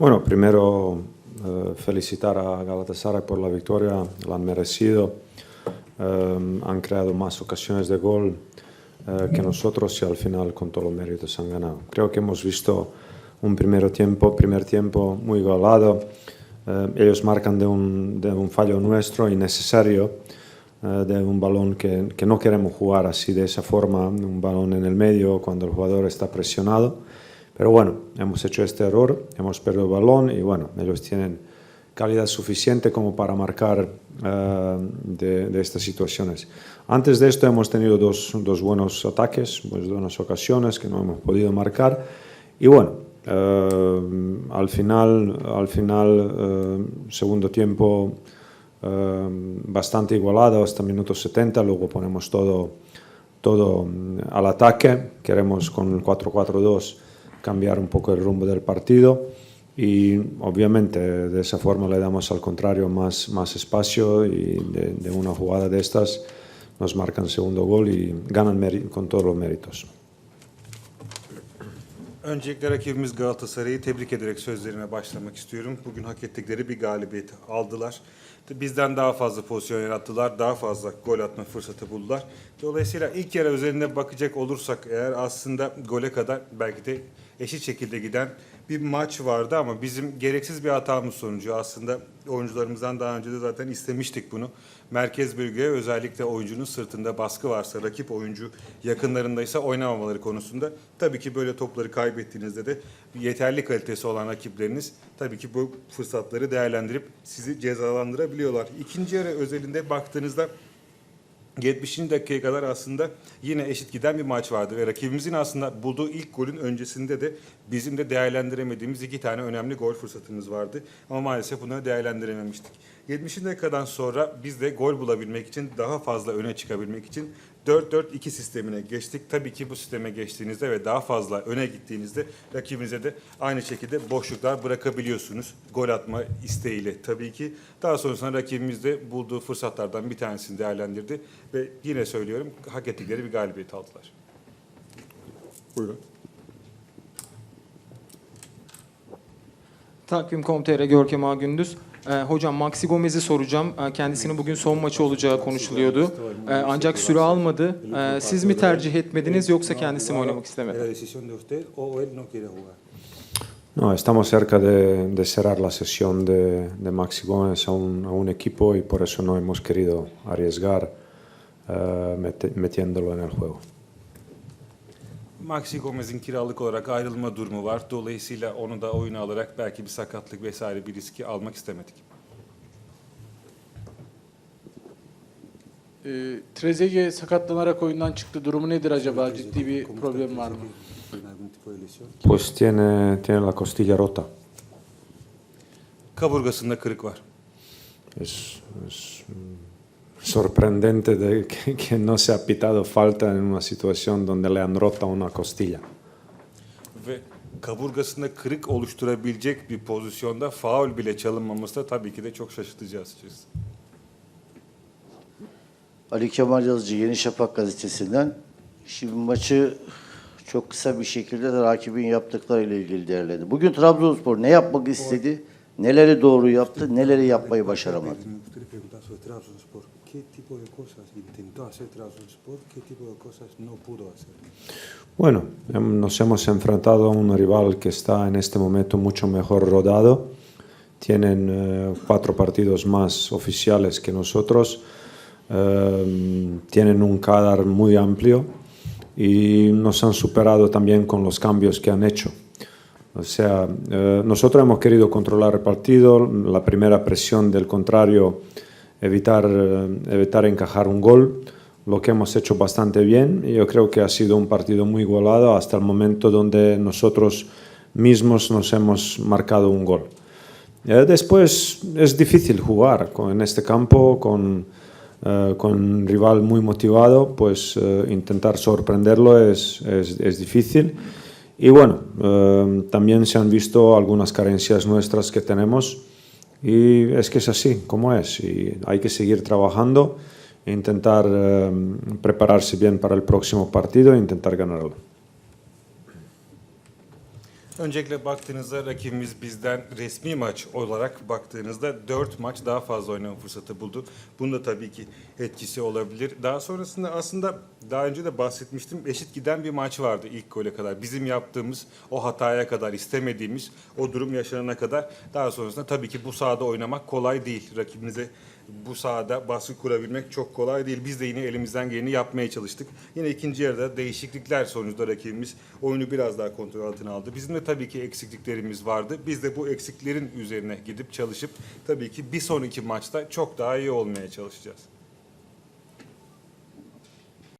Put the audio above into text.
Bueno, primero eh, felicitar a Galatasaray por la victoria, la han merecido. Eh, han creado más ocasiones de gol eh, que nosotros y al final con todos los méritos han ganado. Creo que hemos visto un primer tiempo, primer tiempo muy golado. Eh, ellos marcan de un, de un fallo nuestro innecesario, eh, de un balón que, que no queremos jugar así de esa forma, un balón en el medio cuando el jugador está presionado. Pero bueno, hemos hecho este error, hemos perdido el balón y bueno, ellos tienen calidad suficiente como para marcar eh, de, de, estas situaciones. Antes de esto hemos tenido dos, dos buenos ataques, pues, buenas ocasiones que no hemos podido marcar y bueno, eh, al final, al final eh, segundo tiempo bastante igualado hasta minutos 70, luego ponemos todo, todo al ataque, queremos con el 4-4-2 cambiar un poco el rumbo del partido y obviamente de esa forma le damos al contrario más, más espacio y de, de una jugada de estas nos marcan segundo gol y ganan con todos los méritos. Öncelikle rakibimiz Galatasaray'ı tebrik ederek sözlerime başlamak istiyorum. Bugün hak ettikleri bir galibiyet aldılar. Bizden daha fazla pozisyon yarattılar, daha fazla gol atma fırsatı buldular. Dolayısıyla ilk yarı özelinde bakacak olursak eğer aslında gole kadar belki de eşit şekilde giden bir maç vardı ama bizim gereksiz bir hatamız sonucu aslında oyuncularımızdan daha önce de zaten istemiştik bunu. Merkez bölgeye özellikle oyuncunun sırtında baskı varsa, rakip oyuncu yakınlarındaysa oynamamaları konusunda tabii ki böyle topları kaybettiğinizde de yeterli kalitesi olan rakipleriniz tabii ki bu fırsatları değerlendirip sizi cezalandırabiliyorlar. İkinci yarı özelinde baktığınızda 70. dakikaya kadar aslında yine eşit giden bir maç vardı ve rakibimizin aslında bulduğu ilk golün öncesinde de bizim de değerlendiremediğimiz iki tane önemli gol fırsatımız vardı. Ama maalesef bunları değerlendirememiştik. 70. dakikadan sonra biz de gol bulabilmek için daha fazla öne çıkabilmek için 4-4-2 sistemine geçtik. Tabii ki bu sisteme geçtiğinizde ve daha fazla öne gittiğinizde rakibinize de aynı şekilde boşluklar bırakabiliyorsunuz. Gol atma isteğiyle tabii ki. Daha sonrasında rakibimiz de bulduğu fırsatlardan bir tanesini değerlendirdi ve yine söylüyorum hak ettikleri bir galibiyet aldılar. Buyurun. Takvim.com.tr Görkem Ağa Gündüz. Ee, hocam Maxi Gomez'i soracağım. Ee, kendisinin bugün son maçı olacağı konuşuluyordu. Ee, ancak süre almadı. Ee, siz mi tercih etmediniz yoksa kendisi mi oynamak istemedi? No, estamos cerca de, de cerrar la sesión de, de Maxi Gómez a un, a un equipo y por eso no hemos querido arriesgar eh, meti- metiéndolo en el juego. Maxi Gomez'in kiralık olarak ayrılma durumu var. Dolayısıyla onu da oyuna alarak belki bir sakatlık vesaire bir riski almak istemedik. E, Trezeguet sakatlanarak oyundan çıktı. Durumu nedir acaba? Ciddi bir problem var mı? Pues tiene, tiene la costilla rota. Kaburgasında kırık var. Es, es, sorprendente de que, que no se ha pitado falta en una situación donde le han roto una costilla. Ve kaburgasında kırık oluşturabilecek bir pozisyonda faul bile çalınmaması da tabii ki de çok şaşırtıcı açıkçası. Ali Kemal Yazıcı Yeni Şafak gazetesinden. Şimdi maçı çok kısa bir şekilde de rakibin yaptıklarıyla ilgili değerlendi. Bugün Trabzonspor ne yapmak istedi, neleri doğru yaptı, neleri yapmayı başaramadı. Trabzonspor. ¿Qué tipo de cosas intentó hacer Trabzonspor? ¿Qué tipo de cosas no pudo hacer? Bueno, hem- nos hemos enfrentado a un rival que está en este momento mucho mejor rodado. Tienen eh, cuatro partidos más oficiales que nosotros. Eh, tienen un cadar muy amplio y nos han superado también con los cambios que han hecho. O sea, eh, nosotros hemos querido controlar el partido, la primera presión del contrario, evitar, evitar encajar un gol, lo que hemos hecho bastante bien. Yo creo que ha sido un partido muy igualado hasta el momento donde nosotros mismos nos hemos marcado un gol. Eh, después es difícil jugar en este campo con, eh, con un rival muy motivado, pues eh, intentar sorprenderlo es, es- difícil. Y bueno, también se han visto algunas carencias nuestras que tenemos y es que es así como es y hay que seguir trabajando e intentar eh, prepararse bien para el próximo partido e intentar ganarlo. Öncelikle baktığınızda rakibimiz bizden resmi maç olarak baktığınızda 4 maç daha fazla oynama fırsatı buldu. Bunda da tabii ki etkisi olabilir. Daha sonrasında aslında daha önce de bahsetmiştim eşit giden bir maç vardı ilk gole kadar. Bizim yaptığımız o hataya kadar istemediğimiz o durum yaşanana kadar daha sonrasında tabii ki bu sahada oynamak kolay değil. Rakibimize bu sahada baskı kurabilmek çok kolay değil. Biz de yine elimizden geleni yapmaya çalıştık. Yine ikinci yarıda değişiklikler sonucunda rakibimiz oyunu biraz daha kontrol altına aldı. Bizim de tabii ki eksikliklerimiz vardı. Biz de bu eksiklerin üzerine gidip çalışıp tabii ki bir sonraki maçta çok daha iyi olmaya çalışacağız.